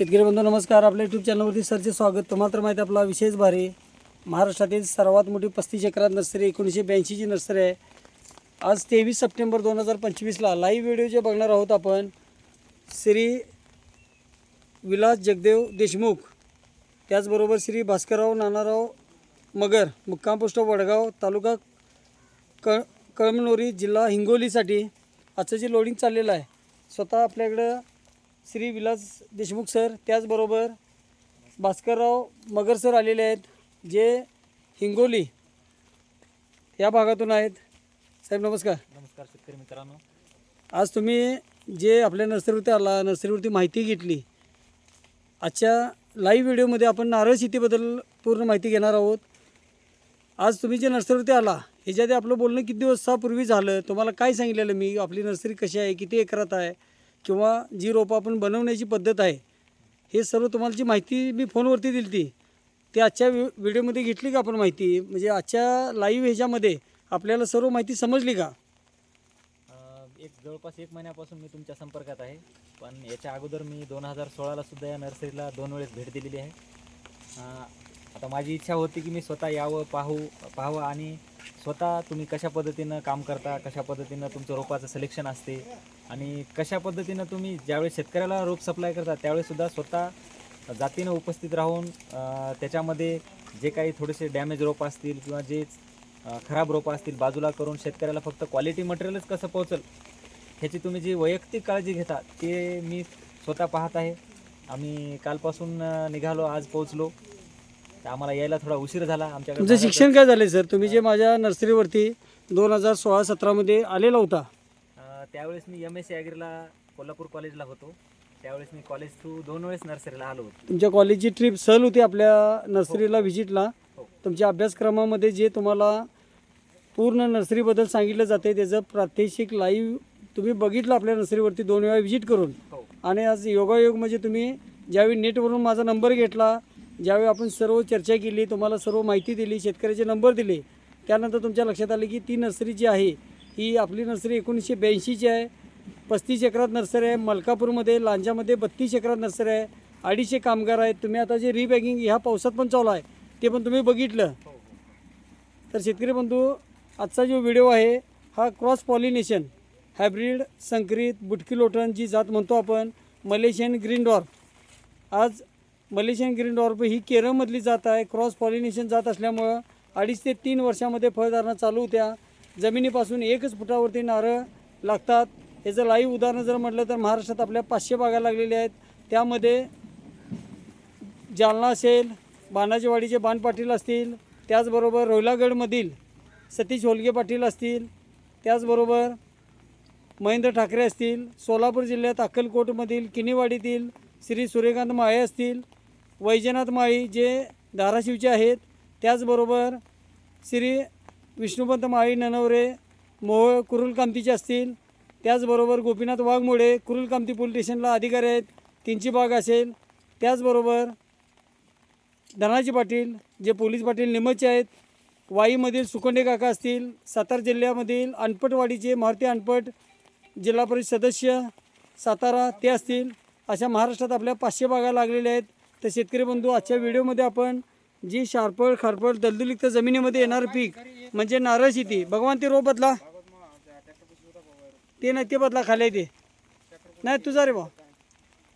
शेतकरी बंधू नमस्कार. आपल्या यूट्यूब चॅनलवरती सरचे स्वागत. तुम्हाला तर माहिती आपला विशेष भारी महाराष्ट्रातील सर्वात मोठी पस्तीस एकरात नर्सरी एकोणीसशे ब्याऐंशीची नर्सरी आहे. आज तेवीस सप्टेंबर दोन हजार पंचवीसला लाईव्ह व्हिडिओ जे बघणार आहोत आपण श्री विलास जगदेव देशमुख त्याचबरोबर श्री भास्करराव नानाराव मगर मुक्काम पोस्ट वडगाव तालुका क कळमनोरी जिल्हा हिंगोलीसाठी आजचं जे लोडिंग चाललेलं आहे स्वतः आपल्याकडं श्री विलास देशमुख सर त्याचबरोबर भास्करराव मगर सर आलेले आहेत जे हिंगोली या भागातून आहेत. साहेब नमस्कार. नमस्कार शेतकरी मित्रांनो. आज तुम्ही जे आपल्या नर्सरीवरती आला नर्सरीवरती माहिती घेतली आजच्या लाईव्ह व्हिडिओमध्ये आपण नारळ शेतीबद्दल पूर्ण माहिती घेणार आहोत. आज तुम्ही जे नर्सरीवरती आला ह्याच्या आधी आपलं बोलणं किती दिवसापूर्वी झालं तुम्हाला काय सांगितलेलं? मी आपली नर्सरी कशी आहे किती एकरात आहे? किंवा जी रोपं आपण बनवण्याची पद्धत आहे हे सर्व तुम्हाला जी माहिती मी फोनवरती दिली ती ती आजच्या व्हि व्हिडिओमध्ये घेतली का आपण माहिती? म्हणजे आजच्या लाईव्ह ह्याच्यामध्ये आपल्याला सर्व माहिती समजली का? एक जवळपास एक महिन्यापासून मी तुमच्या संपर्कात आहे पण याच्या अगोदर मी दोन हजार सोळाला सुद्धा या नर्सरीला दोन वेळेस भेट दिलेली आहे. आता माझी इच्छा होती की मी स्वतः यावं पाहू पाहावं आणि स्वतः तुम्ही कशा पद्धतीनं काम करता कशा पद्धतीनं तुमचं रोपाचं सिलेक्शन असते आणि कशा पद्धतीनं तुम्ही ज्यावेळेस शेतकऱ्याला रोप सप्लाय करता त्यावेळेसुद्धा स्वतः जातीनं उपस्थित राहून त्याच्यामध्ये जे काही थोडेसे डॅमेज रोप असतील किंवा जे खराब रोपं असतील बाजूला करून शेतकऱ्याला फक्त क्वालिटी मटेरियलच कसं पोहोचल ह्याची तुम्ही जी वैयक्तिक काळजी घेता ते मी स्वतः पाहत आहे. आम्ही कालपासून निघालो आज पोहोचलो. तर आम्हाला यायला थोडा उशीर झाला. आमच्याकडे तुमचं शिक्षण काय झालं सर तुम्ही जे माझ्या नर्सरीवरती दोन हजार सोळा सतरामध्ये आलेला होता. अ, त्यावेळेस मी एम एस सी ॲग्रीला कोल्हापूर कॉलेजला होतो. त्यावेळेस मी कॉलेज थ्रू दोन वेळेस नर्सरीला आलो होतो. तुमच्या कॉलेजची ट्रिप सहल होती आपल्या नर्सरीला व्हिजिटला हो. तुमच्या अभ्यासक्रमामध्ये जे तुम्हाला पूर्ण नर्सरीबद्दल सांगितलं जाते त्याचं प्रात्यक्षिक लाईव्ह तुम्ही बघितलं आपल्या नर्सरीवरती दोन वेळा व्हिजिट करून. हो. आणि आज योगायोग म्हणजे तुम्ही ज्यावेळी नेटवरून माझा नंबर घेतला ज्यावेळी आपण सर्व चर्चा केली तुम्हाला सर्व माहिती दिली शेतकऱ्याचे नंबर दिले त्यानंतर तुमच्या लक्षात आले की ती नर्सरी जी आहे ही आपली नर्सरी एकोणीसशे ब्याऐंशीची आहे. पस्तीस एकरात नर्सरी आहे मलकापूरमध्ये लांजामध्ये बत्तीस एकरात नर्सरी आहे अडीचशे कामगार आहेत. तुम्ही आता जे रिबॅगिंग ह्या पावसात पण चालू आहे ते पण तुम्ही बघितलं. तर शेतकरी बंधू आजचा जो व्हिडिओ आहे हा क्रॉस पॉलिनेशन हायब्रिड संकरित बुटकी लोटन जी जात म्हणतो आपण मलेशियन ग्रीन डॉर आज मलेशियन ग्रीन डॉर्फ ही केरळमधली जात आहे. क्रॉस पॉलिनेशन जात असल्यामुळं अडीच ते तीन वर्षामध्ये फळधारणा चालू होत्या. जमिनीपासून एकच फुटावरती नारळ लागतात. याचं लाईव्ह उदाहरण जर म्हटलं तर महाराष्ट्रात आपल्या पाचशे बागा लागलेल्या आहेत. त्यामध्ये जालना असेल बाणाचेवाडीचे बाण पाटील असतील त्याचबरोबर रोहिलागडमधील सतीश होलगे पाटील असतील त्याचबरोबर महेंद्र ठाकरे असतील सोलापूर जिल्ह्यात अक्कलकोटमधील किनीवाडीतील श्री सूर्यकांत माळे असतील वैजनाथ माळी जे धाराशिवचे आहेत त्याचबरोबर श्री विष्णुपंत माळी ननवरे मोहोळ कुरुल कामतीचे असतील. त्याचबरोबर गोपीनाथ वाघमोडे कुरुल कामती पोलीस स्टेशनला अधिकारी आहेत त्यांची बाग असेल. त्याचबरोबर धनाजी पाटील जे पोलीस पाटील निमचे आहेत वाईमधील सुखंडे काका असतील सातारा जिल्ह्यामधील अनपटवाडीचे मारुती अनपट जिल्हा परिषद सदस्य सातारा ते असतील अशा महाराष्ट्रात आपल्या पाचशे बागा लागलेल्या आहेत. तर शेतकरी बंधू आजच्या व्हिडिओमध्ये आपण जी शारपळ खारपळ दलदुलिक्त जमिनीमध्ये येणारं पीक म्हणजे नारळ शेती भगवान ते रोप बदला. ते नाही ते बदला खाली आहे ते. नाही तुझा रे बा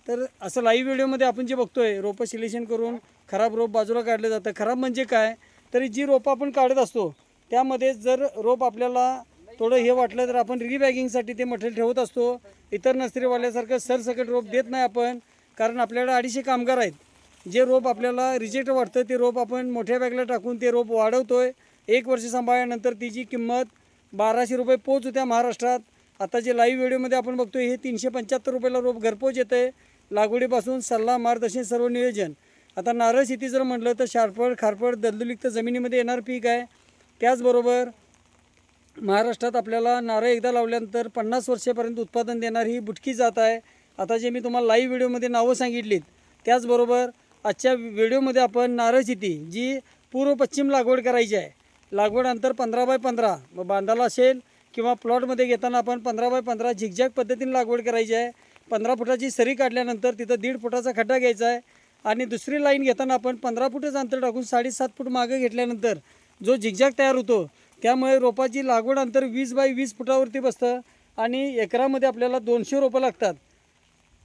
तर असं लाईव्ह व्हिडिओमध्ये आपण जे बघतोय रोपं सिलेक्शन करून खराब रोप बाजूला काढलं जातं खराब म्हणजे काय? तरी जी रोपं आपण काढत असतो त्यामध्ये जर रोप आपल्याला थोडं हे वाटलं तर आपण रिबॅगिंगसाठी ते मटेरियल ठेवत असतो. इतर नर्सरीवाल्यासारखं सरसकट रोप देत नाही आपण कारण आपल्याकडे अडीचशे कामगार आहेत. जे रोप आपल्याला रिजेक्ट वाटतं ते रोप आपण मोठ्या बॅगला टाकून ते रोप वाढवतो आहे एक वर्ष सांभाळल्यानंतर तिची किंमत बाराशे रुपये पोच होत्या महाराष्ट्रात. आता जे लाईव्ह व्हिडिओमध्ये आपण बघतो हे तीनशे पंच्याहत्तर रुपयाला रोप घरपोच येतं आहे लागवडीपासून सल्ला मार्गदर्शन सर्व नियोजन. आता नारळ शेती जर म्हटलं तर शारपड खारपड दलदुलिक्त जमिनीमध्ये येणारं पीक आहे. त्याचबरोबर महाराष्ट्रात आपल्याला नारळ एकदा लावल्यानंतर पन्नास वर्षापर्यंत उत्पादन देणारी ही बुटकी जात आहे. आता जे मी तुम्हाला लाईव्ह व्हिडिओमध्ये नावं सांगितलीत त्याचबरोबर आजच्या व्हिडिओमध्ये आपण नारळ शेती जी पूर्व पश्चिम लागवड करायची आहे. लागवड अंतर पंधरा बाय पंधरा. मग बांधाला असेल किंवा प्लॉटमध्ये घेताना आपण पंधरा बाय पंधरा झिकझॅक पद्धतीने लागवड करायची आहे. पंधरा फुटाची सरी काढल्यानंतर तिथं दीड फुटाचा खड्डा घ्यायचा आहे. आणि दुसरी लाईन घेताना आपण पंधरा फुटच अंतर टाकून साडेसात फूट मागं घेतल्यानंतर जो झिगझॅग तयार होतो त्यामुळे रोपाची लागवड अंतर वीस बाय वीस फुटावरती बसतं आणि एकरामध्ये आपल्याला दोनशे रोपं लागतात.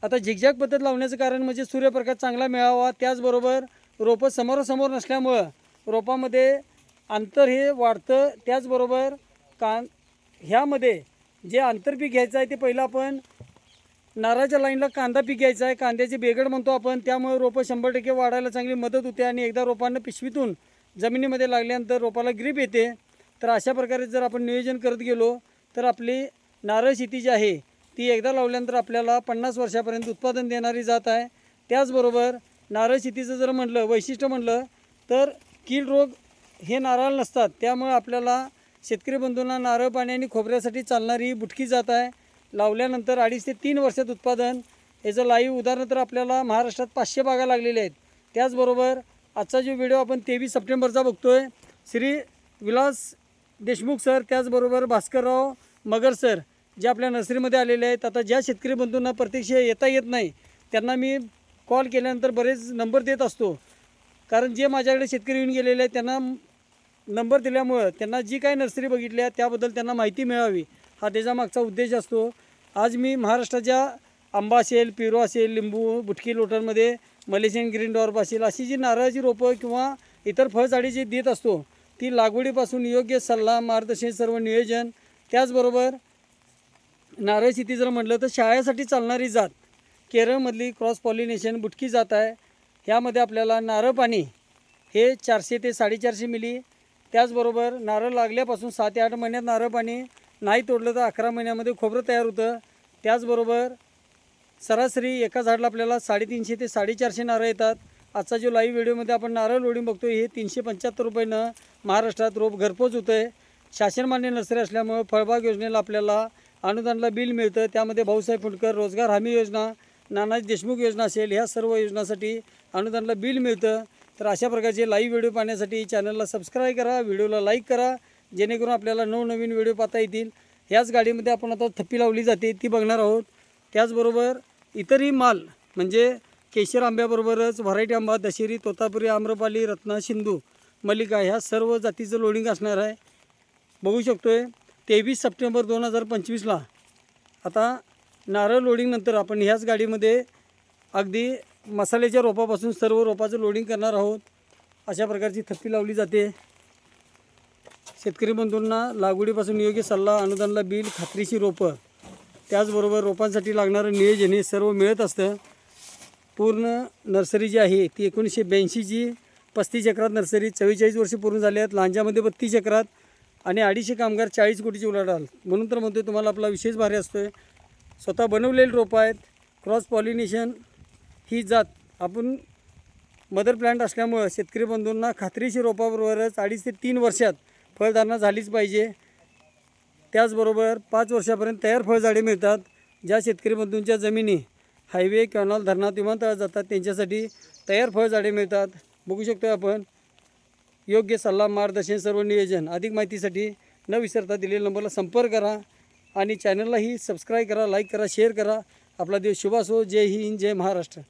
आता झिगझॅग पद्धत लावण्याचं कारण म्हणजे सूर्यप्रकाश चांगला मिळावा त्याचबरोबर रोपं समोरासमोर नसल्यामुळं रोपामध्ये अंतर हे वाढतं. त्याचबरोबर कान ह्यामध्ये जे आंतरपीक घ्यायचं आहे ते पहिलं आपण नारळाच्या लाईनला कांदा पीक घ्यायचा आहे. कांद्याचे बेगड म्हणतो आपण त्यामुळे रोपं शंभर टक्के वाढायला चांगली मदत होते आणि एकदा रोपांना पिशवीतून जमिनीमध्ये लागल्यानंतर रोपाला ग्रीप येते. तर अशा प्रकारे जर आपण नियोजन करत गेलो तर आपली नारळ शेती जी आहे ती एकदा लावल्यानंतर आपल्याला पन्नास वर्षापर्यंत उत्पादन देणारी जात आहे. त्याचबरोबर नारळ शेतीचं जर म्हटलं वैशिष्ट्य म्हटलं तर कीड रोग हे नारळ नसतात. त्यामुळे आपल्याला शेतकरी बंधूंना नारळ पाणी आणि खोबऱ्यासाठी चालणारी ही बुटकी जात आहे. लावल्यानंतर अडीच ते तीन वर्षात उत्पादन. याचं लाईव्ह उदाहरण तर आपल्याला महाराष्ट्रात पाचशे बागा लागलेल्या आहेत. त्याचबरोबर आजचा जो व्हिडिओ आपण तेवीस सप्टेंबरचा बघतो आहे श्री विलास देशमुख सर त्याचबरोबर भास्करराव मगर सर जे आपल्या नर्सरीमध्ये आलेले आहेत आता ज्या शेतकरी बंधूंना प्रत्यक्ष येता येत नाही त्यांना मी कॉल केल्यानंतर बरेच नंबर देत असतो. कारण जे माझ्याकडे शेतकरी येऊन गेलेले आहेत त्यांना नंबर दिल्यामुळं त्यांना जी काही नर्सरी बघितली आहे त्याबद्दल त्यांना माहिती मिळावी हा त्याच्या मागचा उद्देश असतो. आज मी महाराष्ट्राच्या आंबा असेल पेरू असेल लिंबू बुटकी लोटरमध्ये मलेशियन ग्रीन डॉर्प असेल अशी जी नारळाची रोपं किंवा इतर फळझाडी जी देत असतो ती लागवडीपासून योग्य सल्ला मार्गदर्शन सर्व नियोजन त्याचबरोबर नारळ शेती जर म्हटलं तर शाळेसाठी चालणारी जात केरळमधली क्रॉस पॉलिनेशन बुटकी जात आहे. ह्यामध्ये आपल्याला नारळ पाणी हे चारशे ते साडेचारशे मिली. त्याचबरोबर नारळ लागल्यापासून सात ते आठ महिन्यात नारळ पाणी नाही तोडलं तर अकरा महिन्यामध्ये खोबरं तयार होतं. त्याचबरोबर सरासरी एका झाडाला आपल्याला साडेतीनशे ते साडेचारशे नारळ येतात. आजचा जो लाईव्ह व्हिडिओमध्ये आपण नारळ लोडिंग बघतो हे तीनशे पंच्याहत्तर रुपयानं महाराष्ट्रात रोप घरपोच होतं आहे शासनमान्य नर्सरी असल्यामुळं फळबाग योजनेला आपल्याला अनुदानला बिल मिळतं त्यामध्ये भाऊसाहेब फुंडकर रोजगार हमी योजना नानाजी देशमुख योजना असेल ह्या सर्व योजनासाठी अनुदानला बिल मिळतं. तर अशा प्रकारचे लाईव्ह व्हिडिओ पाहण्यासाठी चॅनलला सबस्क्राईब करा व्हिडिओला लाईक करा. जेणेकरून आपल्याला नवनवीन व्हिडिओ पाहता येतील. ह्याच गाडीमध्ये आपण आता थप्पी लावली जाते ती बघणार आहोत. त्याचबरोबर इतरही माल म्हणजे केशर आंब्याबरोबरच व्हरायटी आंबा दशेरी तोतापुरी आम्रपाली रत्ना सिंधू मल्लिका ह्या सर्व जातीचं लोडिंग असणार आहे. बघू शकतो आहे तेवीस सप्टेंबर दोन हजार पंचवीसला. आता नारळ लोडिंगनंतर आपण ह्याच गाडीमध्ये अगदी मसाल्याच्या रोपापासून सर्व रोपाचं लोडिंग करणार आहोत. अशा प्रकारची थप्पी लावली जाते. शेतकरी बंधूंना लागवडीपासून योग्य सल्ला अनुदानला बिल खात्रीशी रोपं त्याचबरोबर रोपांसाठी लागणारं नियोजन हे सर्व मिळत असतं. पूर्ण नर्सरी जी आहे ती एकोणीसशे ब्याऐंशीची पस्तीस एकरात नर्सरी चव्वेचाळीस वर्ष पूर्ण झाले आहेत लांजामध्ये बत्तीस एकरात आणि अडीचशे कामगार चाळीस कोटीची उलाढाल. म्हणून तर म्हणतो तुम्हाला आपला विशेष भारी असतो आहे स्वतः बनवलेली रोपं आहेत. क्रॉस पॉलिनेशन ही जात आपण मदर प्लांट असल्यामुळं शेतकरी बंधूंना खात्रीशी रोपाबरोबरच अडीच ते तीन वर्षात फळधारणा झालीच पाहिजे. त्याचबरोबर पाच वर्षापर्यंत तयार फळझाडे मिळतात. ज्या शेतकरी बंधूंच्या जमिनी हायवे कॅनॉल धरणात विमानतळात जातात त्यांच्यासाठी तयार फळझाडे मिळतात. बघू शकतो आपण. योग्य सल्ला मार्गदर्शन सर्व नियोजन अधिक माहितीसाठी न विसरता दिलेल्या नंबरला संपर्क करा आणि चॅनललाही सबस्क्राईब करा लाईक करा शेअर करा. आपला दिवस शुभ असो. जय हिंद जय महाराष्ट्र.